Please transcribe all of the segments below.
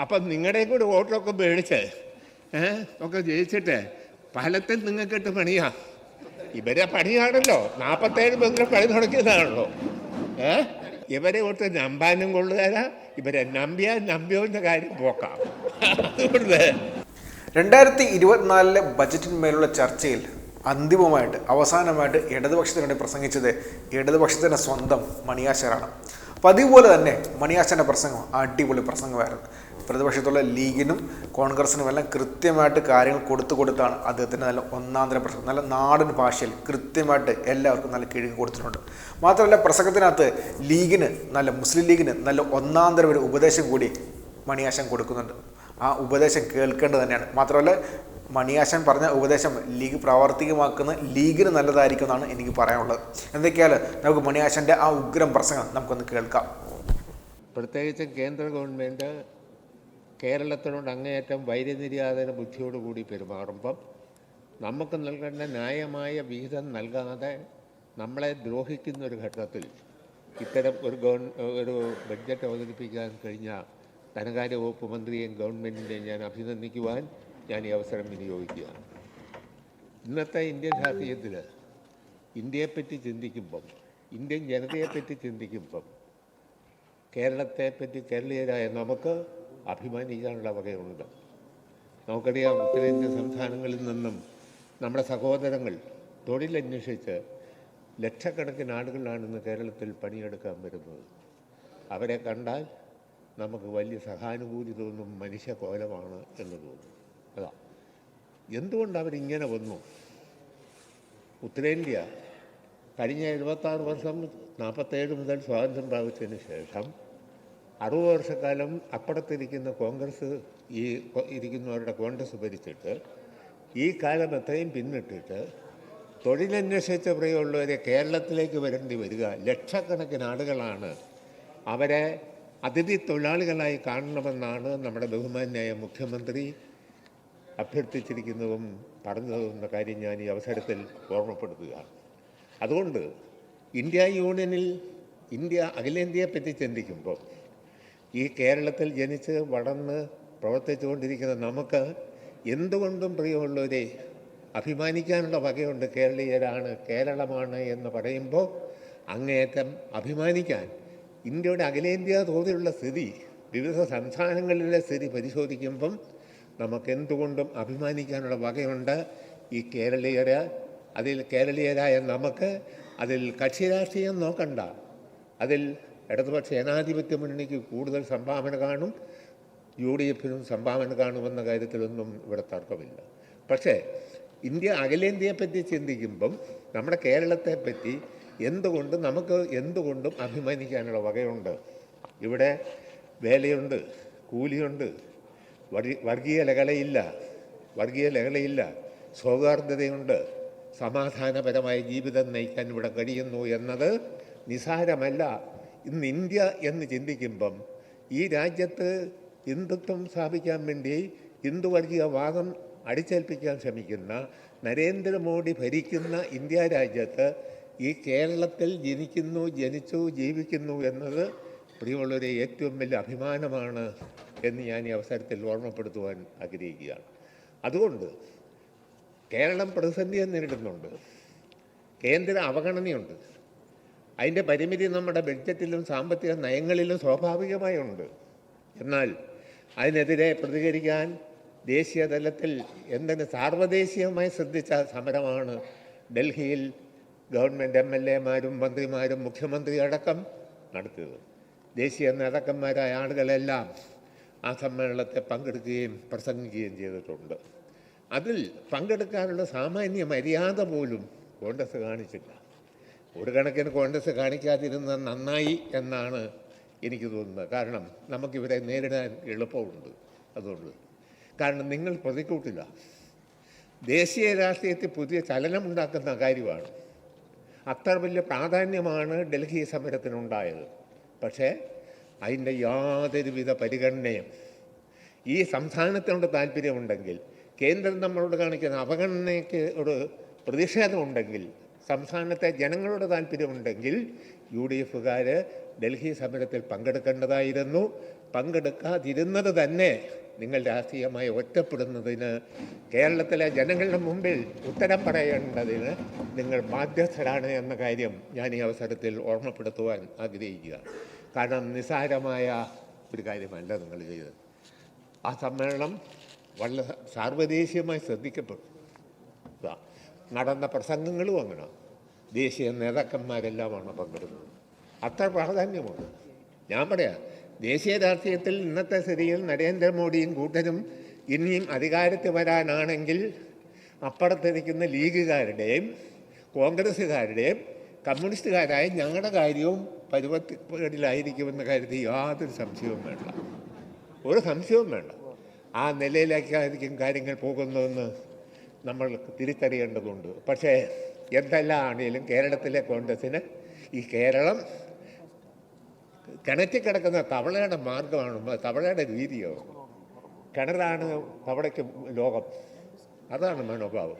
അപ്പം നിങ്ങളുടെയും കൂടി വോട്ടൊക്കെ മേടിച്ച് ഒക്കെ ജയിച്ചിട്ട്. ഫലത്തിൽ നിങ്ങൾക്കിട്ട് പണിയാ. ഇവരെ പണിയാണല്ലോ. നാൽപ്പത്തേഴ് ബന്ധം പണി തുടങ്ങിയതാണല്ലോ. ഏ? ഇവരെ ഒട്ട് നമ്പാനും കൊള്ളുതരാ ഇവരെ നമ്പിയാൽ നമ്പിയോന്റെ കാര്യം പോക്കാം. അതുകൊണ്ട് രണ്ടായിരത്തി ഇരുപത്തിനാലിലെ ബജറ്റിന്മേലുള്ള ചർച്ചയിൽ അന്തിമമായിട്ട് അവസാനമായിട്ട് ഇടതുപക്ഷത്തിന് വേണ്ടി പ്രസംഗിച്ചത് ഇടതുപക്ഷത്തിന്റെ സ്വന്തം മണിയാശരാണ്. പതിവ് പോലെ തന്നെ മണിയാശന്റെ പ്രസംഗം അടിപൊളി പ്രസംഗമായിരുന്നു. പ്രതിപക്ഷത്തുള്ള ലീഗിനും കോൺഗ്രസിനും എല്ലാം കൃത്യമായിട്ട് കാര്യങ്ങൾ കൊടുത്തു കൊടുത്താണ് അദ്ദേഹത്തിന്റെ നല്ല ഒന്നാന്തര പ്രസംഗം. നല്ല നാടൻ ഭാഷയിൽ കൃത്യമായിട്ട് എല്ലാവർക്കും നല്ല കിഴിവ് കൊടുത്തിട്ടുണ്ട്. മാത്രമല്ല പ്രസംഗത്തിനകത്ത് ലീഗിന് നല്ല മുസ്ലിം ലീഗിന് നല്ല ഒന്നാന്തര ഒരു ഉപദേശം കൂടി മണിയാശൻ കൊടുക്കുന്നുണ്ട്. ആ ഉപദേശം കേൾക്കേണ്ടത് തന്നെയാണ്. മാത്രമല്ല മണിയാശൻ പറഞ്ഞ ഉപദേശം ലീഗ് പ്രാവർത്തികമാക്കുന്ന ലീഗിന് നല്ലതായിരിക്കും എന്നാണ് എനിക്ക് പറയാനുള്ളത്. എന്തൊക്കെയാൽ നമുക്ക് മണിയാശന്റെ ആ ഉഗ്രം പ്രസംഗം നമുക്കൊന്ന് കേൾക്കാം. പ്രത്യേകിച്ച് കേന്ദ്ര ഗവൺമെന്റ് കേരളത്തിനോട് അങ്ങേയറ്റം വൈര്യനിര്യാതന ബുദ്ധിയോടുകൂടി പെരുമാറുമ്പം നമുക്ക് നൽകേണ്ട ന്യായമായ വിഹിതം നൽകാതെ നമ്മളെ ദ്രോഹിക്കുന്ന ഒരു ഘട്ടത്തിൽ ഇത്തരം ഒരു ഗവൺ ഒരു ബഡ്ജറ്റ് അവതരിപ്പിക്കാൻ കഴിഞ്ഞ ധനകാര്യ വകുപ്പ് മന്ത്രിയെയും ഗവൺമെന്റിനെയും ഞാൻ അഭിനന്ദിക്കുവാൻ ഞാൻ ഈ അവസരം വിനിയോഗിക്കുകയാണ്. ഇന്നത്തെ ഇന്ത്യൻ രാഷ്ട്രീയത്തിൽ ഇന്ത്യയെപ്പറ്റി ചിന്തിക്കുമ്പം ഇന്ത്യൻ ജനതയെപ്പറ്റി ചിന്തിക്കുമ്പം കേരളത്തെപ്പറ്റി കേരളീയരായ നമുക്ക് അഭിമാനിക്കാനുള്ള വകയുണ്ട്. നമുക്കറിയാം ഉത്തരേന്ത്യൻ സംസ്ഥാനങ്ങളിൽ നിന്നും നമ്മുടെ സഹോദരങ്ങൾ തൊഴിലന്വേഷിച്ച് ലക്ഷക്കണക്കിന് ആളുകളാണ് ഇന്ന് കേരളത്തിൽ പണിയെടുക്കാൻ വരുന്നത്. അവരെ കണ്ടാൽ നമുക്ക് വലിയ സഹാനുഭൂതി തോന്നും മനുഷ്യ കോലമാണ് എന്ന് തോന്നും. അതാ. എന്തുകൊണ്ട് അവരിങ്ങനെ വന്നു? ഉത്തരേന്ത്യ കഴിഞ്ഞ എഴുപത്താറ് വർഷം നാൽപ്പത്തേഴ് മുതൽ സ്വാതന്ത്ര്യം പ്രാപിച്ചതിന് ശേഷം അറുപത് വർഷക്കാലം അപ്പുറത്തിരിക്കുന്ന കോൺഗ്രസ് ഈ ഇരിക്കുന്നവരുടെ കോൺഗ്രസ് ഭരിച്ചിട്ട് ഈ കാലം എത്രയും പിന്നിട്ടിട്ട് തൊഴിലന്വേഷിച്ച പ്രിയമുള്ളവരെ കേരളത്തിലേക്ക് വരേണ്ടി വരിക ലക്ഷക്കണക്കിന് ആളുകളാണ് അവരെ അതിഥി തൊഴിലാളികളായി കാണണമെന്നാണ് നമ്മുടെ ബഹുമാന്യായ മുഖ്യമന്ത്രി അഭ്യർത്ഥിച്ചിരിക്കുന്നതും പറഞ്ഞതും കാര്യം ഞാൻ ഈ അവസരത്തിൽ ഓർമ്മപ്പെടുത്തുകയാണ് അതുകൊണ്ട് ഇന്ത്യ യൂണിയനിൽ ഇന്ത്യ അഖിലേന്ത്യയെപ്പറ്റി ചിന്തിക്കുമ്പോൾ ഈ കേരളത്തിൽ ജനിച്ച് വളർന്ന് പ്രവർത്തിച്ചു കൊണ്ടിരിക്കുന്ന നമുക്ക് എന്തുകൊണ്ടും പ്രിയമുള്ളവരെ അഭിമാനിക്കാനുള്ള വകയുണ്ട്. കേരളീയരാണ് കേരളമാണ് എന്ന് പറയുമ്പോൾ അങ്ങേയറ്റം അഭിമാനിക്കാൻ ഇന്ത്യയുടെ അഖിലേന്ത്യാ തോതിലുള്ള സ്ഥിതി വിവിധ സംസ്ഥാനങ്ങളിലെ സ്ഥിതി പരിശോധിക്കുമ്പം നമുക്ക് എന്തുകൊണ്ടും അഭിമാനിക്കാനുള്ള വകയുണ്ട്. ഈ കേരളീയര് അതിൽ കേരളീയരായ നമുക്ക് അതിൽ കക്ഷി രാഷ്ട്രീയം നോക്കണ്ട. അതിൽ ഇടതുപക്ഷ ജനാധിപത്യ മുന്നണിക്ക് കൂടുതൽ സംഭാവന കാണും യു ഡി എഫിനും സംഭാവന കാണുമെന്ന കാര്യത്തിലൊന്നും ഇവിടെ തർക്കമില്ല. പക്ഷേ ഇന്ത്യ അഖിലേന്ത്യയെപ്പറ്റി ചിന്തിക്കുമ്പം നമ്മുടെ കേരളത്തെപ്പറ്റി എന്തുകൊണ്ട് നമുക്ക് എന്തുകൊണ്ടും അഭിമാനിക്കാനുള്ള വകയുണ്ട്. ഇവിടെ വേലയുണ്ട് കൂലിയുണ്ട് വർഗീ- വർഗീയ ലഹളയില്ല വർഗീയ ലഹളയില്ല സൗഹാർദ്ദതയുണ്ട് സമാധാനപരമായ ജീവിതം നയിക്കാൻ ഇവിടെ കഴിയുന്നു എന്നത് നിസാരമല്ല. ഇന്ന് ഇന്ത്യ എന്ന് ചിന്തിക്കുമ്പം ഈ രാജ്യത്ത് ഹിന്ദുത്വം സ്ഥാപിക്കാൻ വേണ്ടി ഹിന്ദുവർഗീയ വർഗീയവാദം അടിച്ചേൽപ്പിക്കാൻ ശ്രമിക്കുന്ന നരേന്ദ്രമോദി ഭരിക്കുന്ന ഇന്ത്യ രാജ്യത്ത് ഈ കേരളത്തിൽ ജനിക്കുന്നു ജനിച്ചു ജീവിക്കുന്നു എന്നത് പ്രിയമുള്ളവരെ ഏറ്റവും വലിയ അഭിമാനമാണ് എന്ന് ഞാൻ ഈ അവസരത്തിൽ ഓർമ്മപ്പെടുത്തുവാൻ ആഗ്രഹിക്കുകയാണ്. അതുകൊണ്ട് കേരളം പ്രതിസന്ധിയെ നേരിടുന്നുണ്ട്. കേന്ദ്ര അവഗണനയുണ്ട്. അതിന്റെ പരിമിതി നമ്മുടെ ബഡ്ജറ്റിലും സാമ്പത്തിക നയങ്ങളിലും സ്വാഭാവികമായി ഉണ്ട് എന്നാൽ അതിനെതിരെ പ്രതികരിക്കാൻ ദേശീയ തലത്തിൽ എന്തിന് സാർവദേശീയമായി ശ്രദ്ധിച്ച സമരമാണ് ഡൽഹിയിൽ ഗവൺമെന്റ് എം എൽ എമാരും മന്ത്രിമാരും മുഖ്യമന്ത്രി അടക്കം നടത്തിയത്. ദേശീയ നേതാക്കന്മാരായ ആളുകളെല്ലാം ആ സമ്മേളനത്തെ പങ്കെടുക്കുകയും പ്രസംഗിക്കുകയും ചെയ്തിട്ടുണ്ട്. അതിൽ പങ്കെടുക്കാനുള്ള സാമാന്യ മര്യാദ പോലും കോൺഗ്രസ് കാണിച്ചില്ല. ഒരു കണക്കിന് കോൺഗ്രസ് കാണിക്കാതിരുന്നത് നന്നായി എന്നാണ് എനിക്ക് തോന്നുന്നത്. കാരണം നമുക്കിവരെ നേരിടാൻ എളുപ്പമുണ്ട് അതുകൊണ്ട്. കാരണം നിങ്ങൾ പ്രതിക്കൂട്ടില്ല. ദേശീയ രാഷ്ട്രീയത്തിൽ പുതിയ ചലനം ഉണ്ടാക്കുന്ന കാര്യമാണ്. അത്ര വലിയ പ്രാധാന്യമാണ് ഡൽഹി സമരത്തിനുണ്ടായത്. പക്ഷേ അതിന്റെ യാതൊരുവിധ പരിഗണനയും ഈ സംസ്ഥാനത്തിനോട് താല്പര്യമുണ്ടെങ്കിൽ കേന്ദ്രം നമ്മളോട് കാണിക്കുന്ന അവഗണനയ്ക്ക് ഒരു പ്രതിഷേധമുണ്ടെങ്കിൽ സംസ്ഥാനത്തെ ജനങ്ങളുടെ താല്പര്യമുണ്ടെങ്കിൽ യു ഡി എഫുകാർ ഡൽഹി സമരത്തിൽ പങ്കെടുക്കേണ്ടതായിരുന്നു. പങ്കെടുക്കാതിരുന്നത് തന്നെ നിങ്ങൾ രാഷ്ട്രീയമായി ഒറ്റപ്പെടുന്നതിന് കേരളത്തിലെ ജനങ്ങളുടെ മുമ്പിൽ ഉത്തരം പറയേണ്ടതിന് നിങ്ങൾ ബാധ്യസ്ഥരാണ് എന്ന കാര്യം ഞാൻ ഈ അവസരത്തിൽ ഓർമ്മപ്പെടുത്തുവാൻ ആഗ്രഹിക്കുക. കാരണം നിസ്സാരമായ ഒരു കാര്യമല്ല നിങ്ങൾ ചെയ്തത്. ആ സമ്മേളനം വളരെ സാർവദേശീയമായി ശ്രദ്ധിക്കപ്പെട്ടു. നടന്ന പ്രസംഗങ്ങളും അങ്ങനെ. ദേശീയ നേതാക്കന്മാരെല്ലാമാണ് പങ്കെടുക്കുന്നത്. അത്ര പ്രാധാന്യമുണ്ട്. ഞാൻ പറയാം ദേശീയ രാഷ്ട്രീയത്തിൽ ഇന്നത്തെ സ്ഥിതിയിൽ നരേന്ദ്രമോദിയും കൂട്ടരും ഇനിയും അധികാരത്തിൽ വരാനാണെങ്കിൽ അപ്പുറത്തിരിക്കുന്ന ലീഗുകാരുടെയും കോൺഗ്രസ്സുകാരുടെയും കമ്മ്യൂണിസ്റ്റുകാരായ ഞങ്ങളുടെ കാര്യവും പരുവത്തിലായിരിക്കുമെന്ന കാര്യത്തിൽ യാതൊരു സംശയവും വേണ്ട. ഒരു സംശയവും വേണ്ട. ആ നിലയിലേക്കായിരിക്കും കാര്യങ്ങൾ പോകുന്നതെന്ന് നമ്മൾ തിരിച്ചറിയേണ്ടതുണ്ട്. പക്ഷേ എന്തെല്ലാം ആണെങ്കിലും കേരളത്തിലെ കോൺഗ്രസ്സിന് ഈ കേരളം കിണറ്റി കിടക്കുന്ന തവളയുടെ മാർഗമാണ് തവളയുടെ രീതിയോ? കിണറാണ് തവളയ്ക്ക് ലോകം. അതാണ് മനോഭാവം.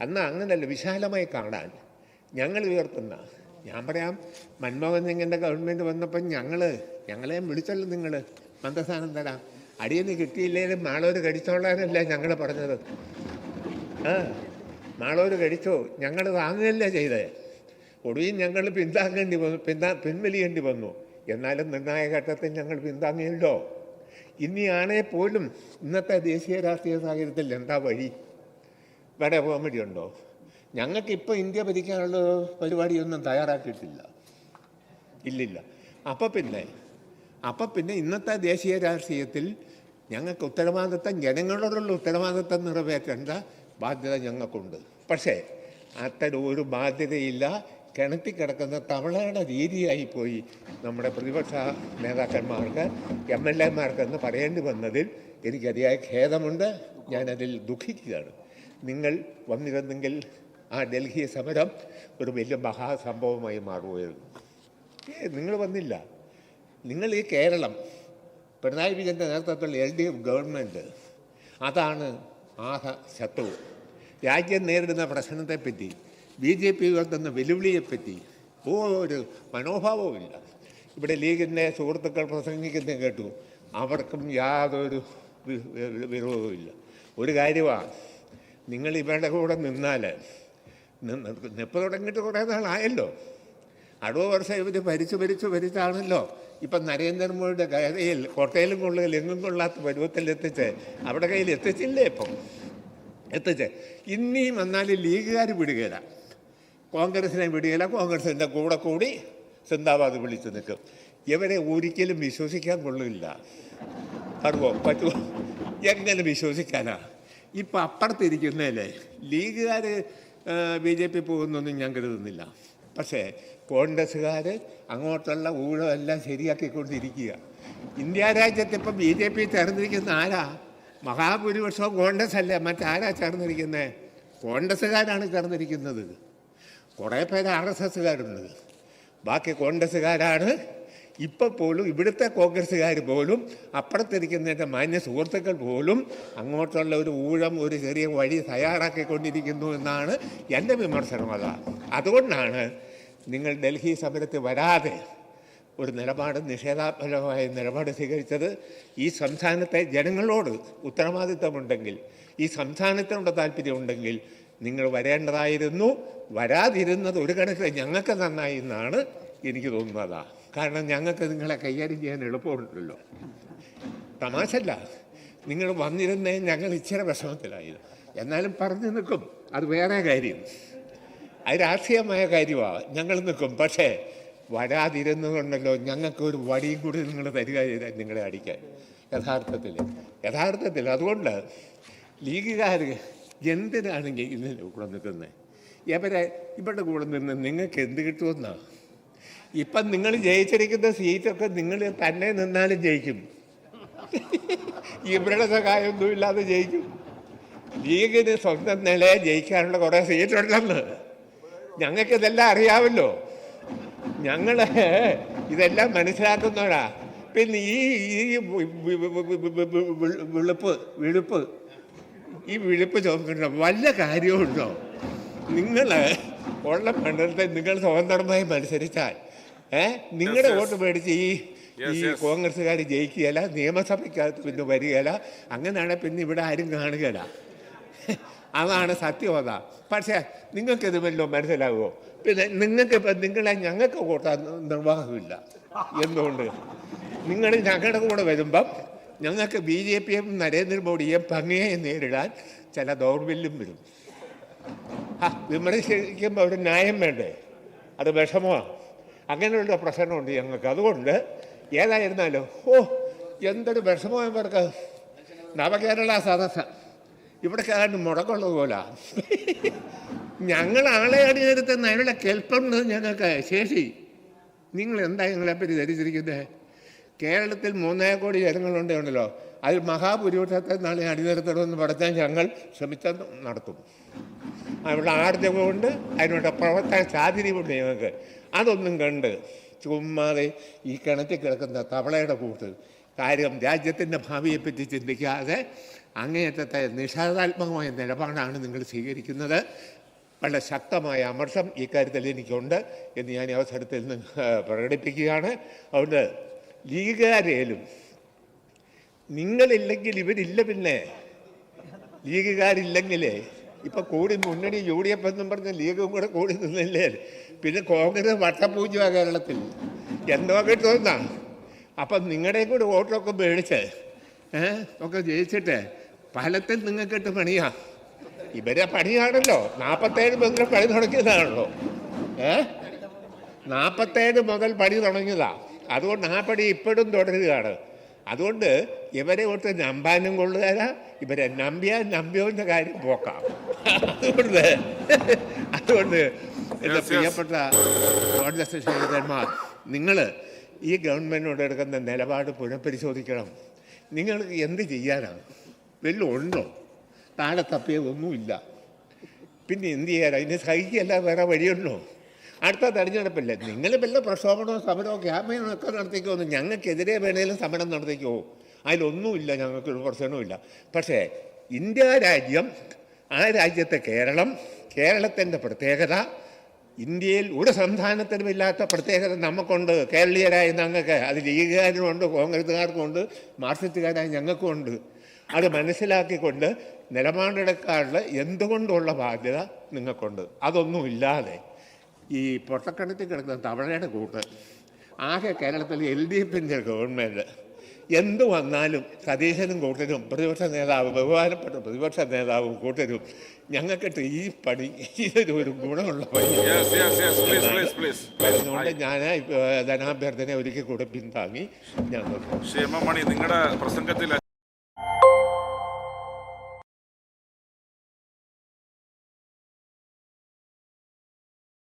അന്ന് അങ്ങനെയല്ല വിശാലമായി കാണാൻ ഞങ്ങൾ ഉയർത്തുന്ന ഞാൻ പറയാം മൻമോഹൻ സിംഗിന്റെ ഗവൺമെന്റ് വന്നപ്പം ഞങ്ങൾ ഞങ്ങളെ വിളിച്ചല്ലോ നിങ്ങൾ മന്ദസ്ഥാനം തരാം. അടിയെന്ന് കിട്ടിയില്ലേലും മാളൂർ കടിച്ചോളാനല്ല ഞങ്ങൾ പറഞ്ഞത്. ആ കഴിച്ചു? ഞങ്ങൾ വാങ്ങുകയല്ല ചെയ്തേ. ഒടുവിൽ ഞങ്ങൾ പിന്താങ്ങേണ്ടി വന്നു പിന്താ പിൻവലിയേണ്ടി വന്നു. എന്നാലും നിർണായക ഘട്ടത്തിൽ ഞങ്ങൾ പിന്താങ്ങിയല്ലോ. ഇനിയാണേ പോലും ഇന്നത്തെ ദേശീയ രാഷ്ട്രീയ സാഹചര്യത്തിൽ എന്താ വഴി? വേറെ പോകാൻ വേണ്ടിയുണ്ടോ ഞങ്ങൾക്കിപ്പോൾ ഇന്ത്യ ഭരിക്കാനുള്ള പരിപാടിയൊന്നും തയ്യാറാക്കിയിട്ടില്ല. ഇല്ലില്ല. അപ്പം പിന്നെ അപ്പം പിന്നെ ഇന്നത്തെ ദേശീയ രാഷ്ട്രീയത്തിൽ ഞങ്ങൾക്ക് ഉത്തരവാദിത്തം ജനങ്ങളോടുള്ള ഉത്തരവാദിത്തം നിറവേറ്റേണ്ട ബാധ്യത ഞങ്ങൾക്കുണ്ട്. പക്ഷേ അത്തരം ഒരു ബാധ്യതയില്ല. കിണറ്റി കിടക്കുന്ന തവളയുടെ രീതിയായി പോയി നമ്മുടെ പ്രതിപക്ഷ നേതാക്കന്മാർക്ക് എം എൽ എമാർക്കെന്ന് പറയേണ്ടി വന്നതിൽ എനിക്ക് അതിയായ ഖേദമുണ്ട്. ഞാനതിൽ ദുഃഖിക്കുകയാണ്. നിങ്ങൾ വന്നിരുന്നെങ്കിൽ ആ ഡൽഹി സമരം ഒരു വലിയ മഹാസംഭവമായി മാറുമായിരുന്നു. നിങ്ങൾ വന്നില്ല. നിങ്ങൾ ഈ കേരളം പിണറായി വിജയന്റെ നേതൃത്വത്തിലുള്ള എൽ ഡി എഫ് ഗവൺമെന്റ് അതാണ് ആഹ ശത്രു രാജ്യം നേരിടുന്ന പ്രശ്നത്തെപ്പറ്റി ബി ജെ പി ഉയർത്തുന്ന വെല്ലുവിളിയെപ്പറ്റി ഒരു മനോഭാവവുമില്ല. ഇവിടെ ലീഗിന്റെ സുഹൃത്തുക്കൾ പ്രസംഗിക്കുന്നത് കേട്ടു. അവർക്കും യാതൊരു വിരോധവുമില്ല. ഒരു കാര്യമാണ് നിങ്ങൾ ഇവരുടെ കൂടെ നിന്നാൽ നിപ്പ് തുടങ്ങിയിട്ട് കുറേ നാളായല്ലോ. അറുപത് വർഷം ഇവർ ഭരിച്ചു ഭരിച്ചു ഭരിച്ചാണല്ലോ. ഇപ്പം നരേന്ദ്രമോദിയുടെ കയ്യിൽ കോട്ടയിലും കൊള്ളുകയിൽ എങ്ങും കൊള്ളാത്ത പരുവത്തിൽ എത്തിച്ച് അവിടെ കയ്യിൽ എത്തിച്ചില്ലേ ഇപ്പം? എത്തിച്ച്. ഇനിയും വന്നാൽ ലീഗുകാർ വിടുകയില്ല കോൺഗ്രസിനെ വിടുകയില്ല കോൺഗ്രസിന്റെ കൂടെ കൂടി സിന്ദാബാദ് വിളിച്ചു നിൽക്കും. ഇവരെ ഒരിക്കലും വിശ്വസിക്കാൻ കൊള്ളില്ല. പറ്റുമോ പറ്റുമോ എങ്ങനെ വിശ്വസിക്കാനാ? ഇപ്പം അപ്പുറത്തിരിക്കുന്നതല്ലേ ലീഗുകാർ ബി ജെ പി പോകുന്നൊന്നും ഞാൻ കരുതുന്നില്ല. പക്ഷേ കോൺഗ്രസ്സുകാർ അങ്ങോട്ടുള്ള ഊഴമെല്ലാം ശരിയാക്കിക്കൊണ്ടിരിക്കുക. ഇന്ത്യ രാജ്യത്ത് ഇപ്പം ബി ജെ പി ചേർന്നിരിക്കുന്ന ആരാ? മഹാഭൂരിപക്ഷവും കോൺഗ്രസ് അല്ലേ മറ്റാരാ ചേർന്നിരിക്കുന്നത് കോൺഗ്രസ്സുകാരാണ് ചേർന്നിരിക്കുന്നത്. കുറേ പേര് ആർ എസ് എസ്സുകാരുണ്ട്. ബാക്കി കോൺഗ്രസ്സുകാരാണ്. ഇപ്പം പോലും ഇവിടുത്തെ കോൺഗ്രസ്സുകാർ പോലും അപ്പുറത്തിരിക്കുന്നതിന്റെ മാന്യ സുഹൃത്തുക്കൾ പോലും അങ്ങോട്ടുള്ള ഒരു ഊഴം ഒരു ചെറിയ വഴി തയ്യാറാക്കിക്കൊണ്ടിരിക്കുന്നു എന്നാണ് എന്റെ വിമർശനം അതാണ് അതുകൊണ്ടാണ് നിങ്ങൾ ഡൽഹി സമരത്തിൽ വരാതെ ഒരു നിലപാട് നിഷേധാത്മകമായ നിലപാട് സ്വീകരിച്ചത് ഈ സംസ്ഥാനത്തെ ജനങ്ങളോട് ഉത്തരവാദിത്തമുണ്ടെങ്കിൽ ഈ സംസ്ഥാനത്തിനുള്ള താല്പര്യമുണ്ടെങ്കിൽ നിങ്ങൾ വരേണ്ടതായിരുന്നു. വരാതിരുന്നത് ഒരു കണക്കിൽ ഞങ്ങൾക്ക് നന്നായി എന്നാണ് എനിക്ക് തോന്നുന്നതാ കാരണം ഞങ്ങൾക്ക് നിങ്ങളെ കൈകാര്യം ചെയ്യാൻ എളുപ്പമുണ്ടല്ലോ. തമാശല്ല നിങ്ങൾ വന്നിരുന്നേ ഞങ്ങൾ ഇച്ചിരി വിഷമത്തിലായിരുന്നു. എന്നാലും പറഞ്ഞു നിൽക്കും. അത് വേറെ കാര്യം. അത് രാഷ്ട്രീയമായ കാര്യമാണ്. ഞങ്ങൾ നിൽക്കും. പക്ഷേ വരാതിരുന്നുകൊണ്ടല്ലോ ഞങ്ങൾക്കൊരു വടിയും കൂടി നിങ്ങൾ തരിക ചെയ്താൽ നിങ്ങളെ അടിക്കാൻ. യഥാർത്ഥത്തിൽ. യഥാർത്ഥത്തിൽ. അതുകൊണ്ട് ലീഗുകാർ എന്തിനാണെങ്കിൽ ഇതിന്റെ കൂടെ നിൽക്കുന്നത് ഇവരെ ഇവരുടെ കൂടെ നിന്ന് നിങ്ങൾക്ക് എന്ത് കിട്ടുമെന്നാണ് ഇപ്പം നിങ്ങൾ ജയിച്ചിരിക്കുന്ന സീറ്റൊക്കെ നിങ്ങൾ തന്നെ നിന്നാലും ജയിക്കും. ഇവരുടെ സഹായമൊന്നുമില്ലാതെ ജയിക്കും. ലീഗിന് സ്വന്തം നിലയെ ജയിക്കാനുള്ള കുറേ സീറ്റുണ്ടെന്ന്. ഞങ്ങൾക്ക് ഇതെല്ലാം അറിയാമല്ലോ. ഞങ്ങൾ ഇതെല്ലാം മനസ്സിലാക്കുന്നവരാ. പിന്നെ ഈ ഈ വിളുപ്പ് വിളുപ്പ്. ഈ വിളിപ്പ് ചോദിക്കണ്ട വല്ല കാര്യമുണ്ടോ നിങ്ങൾ ഉള്ള മണ്ഡലത്തെ നിങ്ങൾ സ്വതന്ത്രമായി മത്സരിച്ചാൽ ഏ? നിങ്ങളുടെ വോട്ട് മേടിച്ച് ഈ ഈ. കോൺഗ്രസ്സുകാർ ജയിക്കുകയില്ല നിയമസഭയ്ക്കകത്ത് പിന്നെ വരികയില്ല. അങ്ങനെയാണെങ്കിൽ പിന്നെ ഇവിടെ ആരും കാണുകയില്ല. അതാണ് സത്യവത പക്ഷേ നിങ്ങൾക്കിത് വല്ലതും മനസ്സിലാകുമോ പിന്നെ നിങ്ങൾക്ക് ഇപ്പം നിങ്ങളെ ഞങ്ങൾക്ക് കൂട്ടാൻ നിർവാഹമില്ല. എന്തുകൊണ്ട്? നിങ്ങൾ ഞങ്ങളുടെ കൂടെ വരുമ്പം ഞങ്ങൾക്ക് ബി ജെ പിയും നരേന്ദ്രമോദിയും ഭംഗിയെ നേരിടാൻ ചില ദൗർബല്യം വരും. ആ വിമർശിക്കുമ്പോൾ ഒരു ന്യായം വേണ്ടേ? അത് വിഷമമാണ് അങ്ങനെയുള്ള പ്രശ്നമുണ്ട് ഞങ്ങൾക്ക്. അതുകൊണ്ട് ഏതായിരുന്നാലും ഓ എന്തൊരു വിഷമം ഇവർക്ക്. നവകേരള സദസ്സ്. ഇവിടെ കാരണം മുടക്കുള്ളത് പോലെ. ഞങ്ങൾ ആളെ അണിനിരത്തുന്ന അതിനുള്ള കെൽപ്പുണ്ട് ഞങ്ങൾക്ക് ശേഷി. നിങ്ങൾ എന്താ ഞങ്ങളെപ്പറ്റി ധരിച്ചിരിക്കുന്നത് കേരളത്തിൽ മൂന്നേ കോടി ജനങ്ങളുണ്ട് ഉണ്ടല്ലോ. അതിൽ മഹാഭൂരിപക്ഷത്തെ നാളെ അണിനിരത്തണമെന്ന് പറഞ്ഞാൽ ഞങ്ങൾ ശ്രമിച്ചാൽ നടത്തും അവിടെ ആർജവമുണ്ട് അതിനുള്ള പ്രവർത്തന സാധ്യതയുണ്ട് ഞങ്ങൾക്ക്. അതൊന്നും കണ്ട് ചുമ്മാതെ ഈ കിണറ്റിൽ കിടക്കുന്ന തവളയുടെ കൂട്ട് കാര്യം രാജ്യത്തിന്റെ ഭാവിയെപ്പറ്റി ചിന്തിക്കാതെ അങ്ങേയറ്റത്തെ നിഷേധാത്മകമായ നിലപാടാണ് നിങ്ങൾ സ്വീകരിക്കുന്നത്. വളരെ ശക്തമായ അമർഷം ഇക്കാര്യത്തിൽ എനിക്കുണ്ട് എന്ന് ഞാൻ ഈ അവസരത്തിൽ പ്രകടിപ്പിക്കുകയാണ്. അതുകൊണ്ട് ലീഗുകാരേലും നിങ്ങളില്ലെങ്കിൽ ഇവരില്ല പിന്നെ. ലീഗുകാരില്ലെങ്കിലേ ഇപ്പം കൂടി മുന്നണി യു ഡി എഫ് എന്നും പറഞ്ഞ ലീഗും കൂടെ കൂടി നിന്നില്ലേ? പിന്നെ കോൺഗ്രസ് വട്ടപ്പൂജ കേരളത്തിൽ. എന്തോ കിട്ടുമെന്നാ അപ്പം നിങ്ങളുടെയും കൂടെ വോട്ടൊക്കെ മേടിച്ച് ഒക്കെ ജയിച്ചിട്ട് ഫലത്തിൽ നിങ്ങൾക്കിട്ട് പണിയാ. ഇവരെ പണിയാണല്ലോ. നാൽപ്പത്തേഴ് മുതൽ പണി തുടങ്ങിയതാണല്ലോ. ഏ? നാൽപ്പത്തേഴ് മുതൽ പണി തുടങ്ങിയതാ. അതുകൊണ്ട് ആ പണി ഇപ്പോഴും തുടരുകയാണ്. അതുകൊണ്ട് ഇവരെ ഓർത്ത് നമ്പാനും കൊള്ളുകാരാ ഇവരെ നമ്പിയാൽ നമ്പിയോന്റെ കാര്യം പോക്കാം. അതുകൊണ്ട് അതുകൊണ്ട് എന്റെ. പ്രിയപ്പെട്ട കോൺഗ്രസ് ശേഖരന്മാർ നിങ്ങൾ ഈ ഗവൺമെന്റിനോട് എടുക്കുന്ന നിലപാട് പുനഃപരിശോധിക്കണം. നിങ്ങൾ എന്ത് ചെയ്യാനാണ്? വല്ലതും ഉണ്ടോ താഴെ തപ്പിയതൊന്നുമില്ല പിന്നെ എന്ത് ചെയ്യാൻ അതിന് സഹിക്കല്ല വേറെ വഴിയുണ്ടോ? അടുത്ത തെരഞ്ഞെടുപ്പല്ലേ? നിങ്ങൾ വല്ല പ്രക്ഷോഭണോ സമരമോ ക്യാമ്പയിനോ ഒക്കെ നടത്തിക്കോ ഞങ്ങൾക്കെതിരെ വേണേലും സമരം നടത്തിക്കോ. അതിലൊന്നുമില്ല ഞങ്ങൾക്കൊരു പ്രശ്നവുമില്ല പക്ഷേ ഇന്ത്യ രാജ്യം ആ രാജ്യത്തെ കേരളം കേരളത്തിന്റെ പ്രത്യേകത ഇന്ത്യയിൽ ഒരു സംസ്ഥാനത്തിനും ഇല്ലാത്ത പ്രത്യേകത നമുക്കുണ്ട്. കേരളീയരായ ഞങ്ങൾക്ക് അത് ലീഗുകാരുമുണ്ട് കോൺഗ്രസ്സുകാർക്കുമുണ്ട് മാർക്സിസ്റ്റുകാരായ ഞങ്ങൾക്കുമുണ്ട് അത് മനസ്സിലാക്കിക്കൊണ്ട് നിലപാടെടുക്കാനുള്ള എന്തുകൊണ്ടുള്ള ബാധ്യത നിങ്ങൾക്കുണ്ട്. അതൊന്നും ഇല്ലാതെ ഈ പൊട്ടക്കണത്തിൽ കിടക്കുന്ന തവളയുടെ കൂട്ട് ആകെ കേരളത്തിൽ എൽ ഡി എഫിന്റെ ഗവൺമെന്റ് എന്ത് വന്നാലും സതീശനും കൂട്ടരും പ്രതിപക്ഷ നേതാവ് ബഹുമാനപ്പെട്ട പ്രതിപക്ഷ നേതാവും കൂട്ടരും ഞങ്ങൾക്കിട്ട് ഈ പണി ഇതൊരു ഒരു ഗുണമുള്ള പണി. അതുകൊണ്ട് ഞാൻ ധനാഭ്യർത്ഥന ഒരിക്കൽ കൂടെ പിന്താങ്ങി ഞാൻ മണി നിങ്ങളുടെ പ്രസംഗത്തിൽ